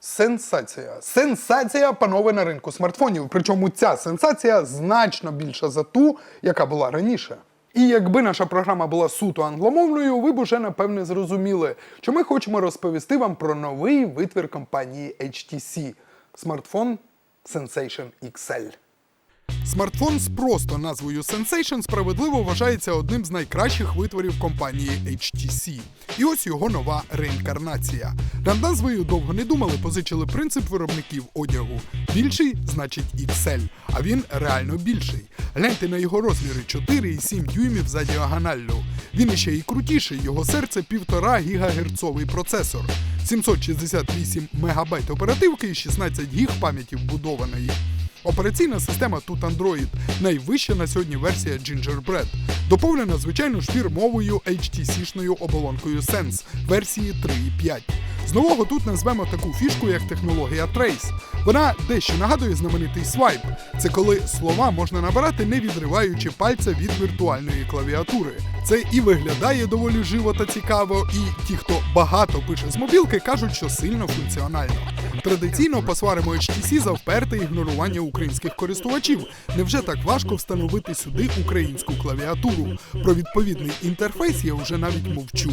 Сенсація. Сенсація панове на ринку смартфонів. Причому ця сенсація значно більша за ту, яка була раніше. І якби наша програма була суто англомовною, ви б уже напевне зрозуміли, що ми хочемо розповісти вам про новий витвір компанії HTC смартфон Sensation XL. Смартфон з просто назвою Sensation справедливо вважається одним з найкращих витворів компанії HTC. І ось його нова реінкарнація. Над назвою довго не думали, позичили принцип виробників одягу. Більший значить XL, а він реально більший. Гляньте на його розміри 4,7 дюймів за діагоналлю. Він іще і крутіший, його серце 1,5 ГГц процесор. 768 МБ оперативки і 16 ГБ пам'яті вбудованої. Операційна система тут Android, найвища на сьогодні версія Gingerbread, доповнена звичайно ж фірмовою HTC-шною оболонкою Sense версії 3.5. З нового тут назвемо таку фішку, як технологія Trace. Вона дещо нагадує знаменитий свайп. Це коли слова можна набирати, не відриваючи пальця від віртуальної клавіатури. Це і виглядає доволі живо та цікаво, і ті, хто багато пише з мобілки, кажуть, що сильно функціонально. Традиційно посваримо HTC за вперте ігнорування українських користувачів. Невже так важко встановити сюди українську клавіатуру? Про відповідний інтерфейс я вже навіть мовчу.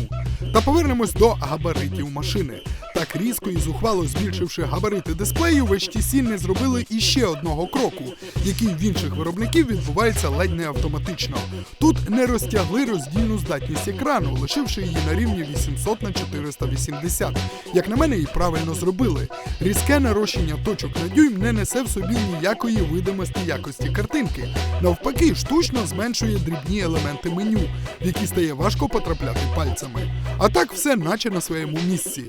Та повернемось до габаритів машини. Так різко і зухвало збільшивши габарити дисплею, в HTC не зробили іще одного кроку, який в інших виробників відбувається ледь не автоматично. Тут не розтягли роздільну здатність екрану, лишивши її на рівні 800 на 480. Як на мене, і правильно зробили. Різке нарощення точок на дюйм не несе в собі ніякої видимості якості картинки. Навпаки, штучно зменшує дрібні елементи меню, в які стає важко потрапляти пальцями. А так все наче на своєму місці.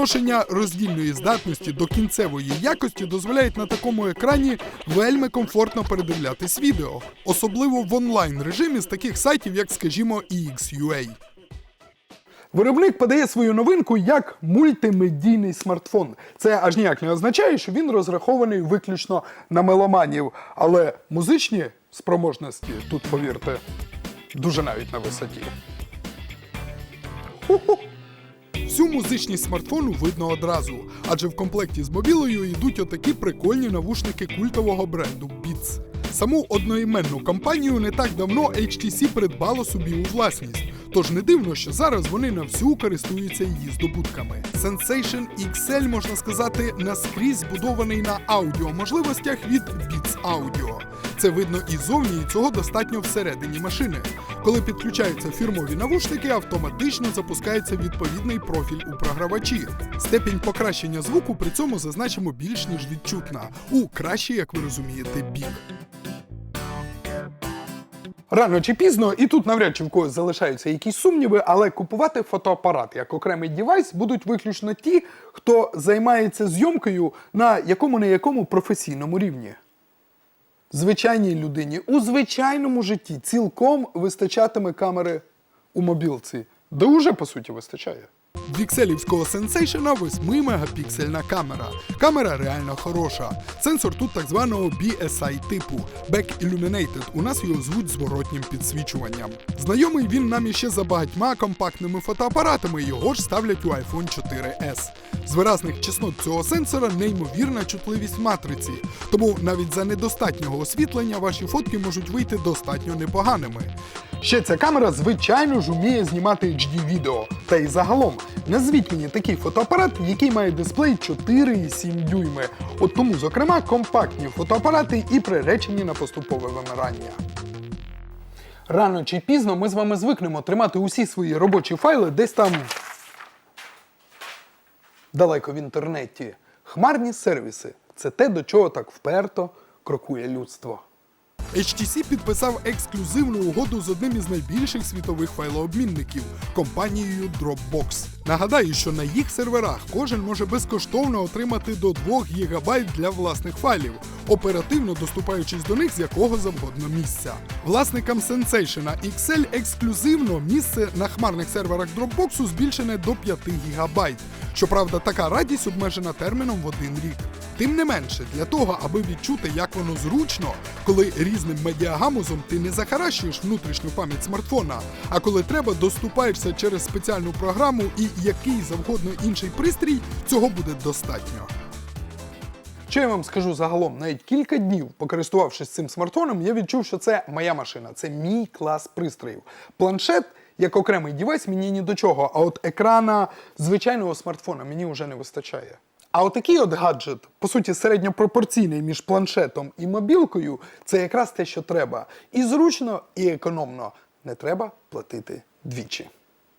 Відношення роздільної здатності до кінцевої якості дозволяють на такому екрані вельми комфортно передивлятись відео, особливо в онлайн режимі з таких сайтів, як, скажімо, EXUA. Виробник подає свою новинку як мультимедійний смартфон. Це аж ніяк не означає, що він розрахований виключно на меломанів, але музичні спроможності тут, повірте, дуже навіть на висоті. Ху-ху. Всю музичність смартфону видно одразу, адже в комплекті з мобілою йдуть отакі прикольні навушники культового бренду Beats. Саму одноіменну компанію не так давно HTC придбало собі у власність. Тож не дивно, що зараз вони на всю користуються її здобутками. Sensation XL, можна сказати, наскрізь збудований на аудіоможливостях від Beats Audio. Це видно і зовні, і цього достатньо всередині машини. Коли підключаються фірмові навушники, автоматично запускається відповідний профіль у програвачі. Степінь покращення звуку при цьому зазначимо більш ніж відчутна, у кращий, як ви розумієте, бік. Рано чи пізно, і тут навряд чи в когось залишаються якісь сумніви, але купувати фотоапарат як окремий дівайс будуть виключно ті, хто займається зйомкою на якому не якому професійному рівні. Звичайній людині у звичайному житті цілком вистачатиме камери у мобілці, де уже по суті вистачає. Вікселівського сенсейшена 8 мегапіксельна камера. Камера реально хороша. Сенсор тут так званого BSI типу Back Illuminated. У нас його звуть зворотнім підсвічуванням. Знайомий він нам іще за багатьма компактними фотоапаратами. Його ж ставлять у iPhone 4S. З виразних чеснот цього сенсора неймовірна чутливість матриці, тому навіть за недостатнього освітлення ваші фотки можуть вийти достатньо непоганими. Ще ця камера, звичайно ж, уміє знімати HD відео. Та й загалом, назвіть мені такий фотоапарат, який має дисплей 4,7 дюйми. От тому, зокрема, компактні фотоапарати і приречені на поступове вимирання. Рано чи пізно ми з вами звикнемо тримати усі свої робочі файли десь там далеко в інтернеті. Хмарні сервіси це те, до чого так вперто крокує людство. HTC підписав ексклюзивну угоду з одним із найбільших світових файлообмінників компанією Dropbox. Нагадаю, що на їх серверах кожен може безкоштовно отримати до 2 ГБ для власних файлів, оперативно доступаючись до них з якого завгодно місця. Власникам Sensation XL ексклюзивно місце на хмарних серверах Dropbox збільшене до 5 ГБ. Щоправда, така радість обмежена терміном в один рік. Тим не менше, для того, аби відчути, як воно зручно, коли різним медіагамузом ти не захаращуєш внутрішню пам'ять смартфона, а коли треба, доступаєшся через спеціальну програму і який завгодно інший пристрій, цього буде достатньо. Що я вам скажу загалом, навіть кілька днів покористувавшись цим смартфоном, я відчув, що це моя машина, це мій клас пристроїв. Планшет як окремий дівайс мені ні до чого, а от екрана звичайного смартфона мені вже не вистачає. А отакий от гаджет, по суті, середньопропорційний між планшетом і мобілкою, це якраз те, що треба. І зручно, і економно. Не треба платити двічі.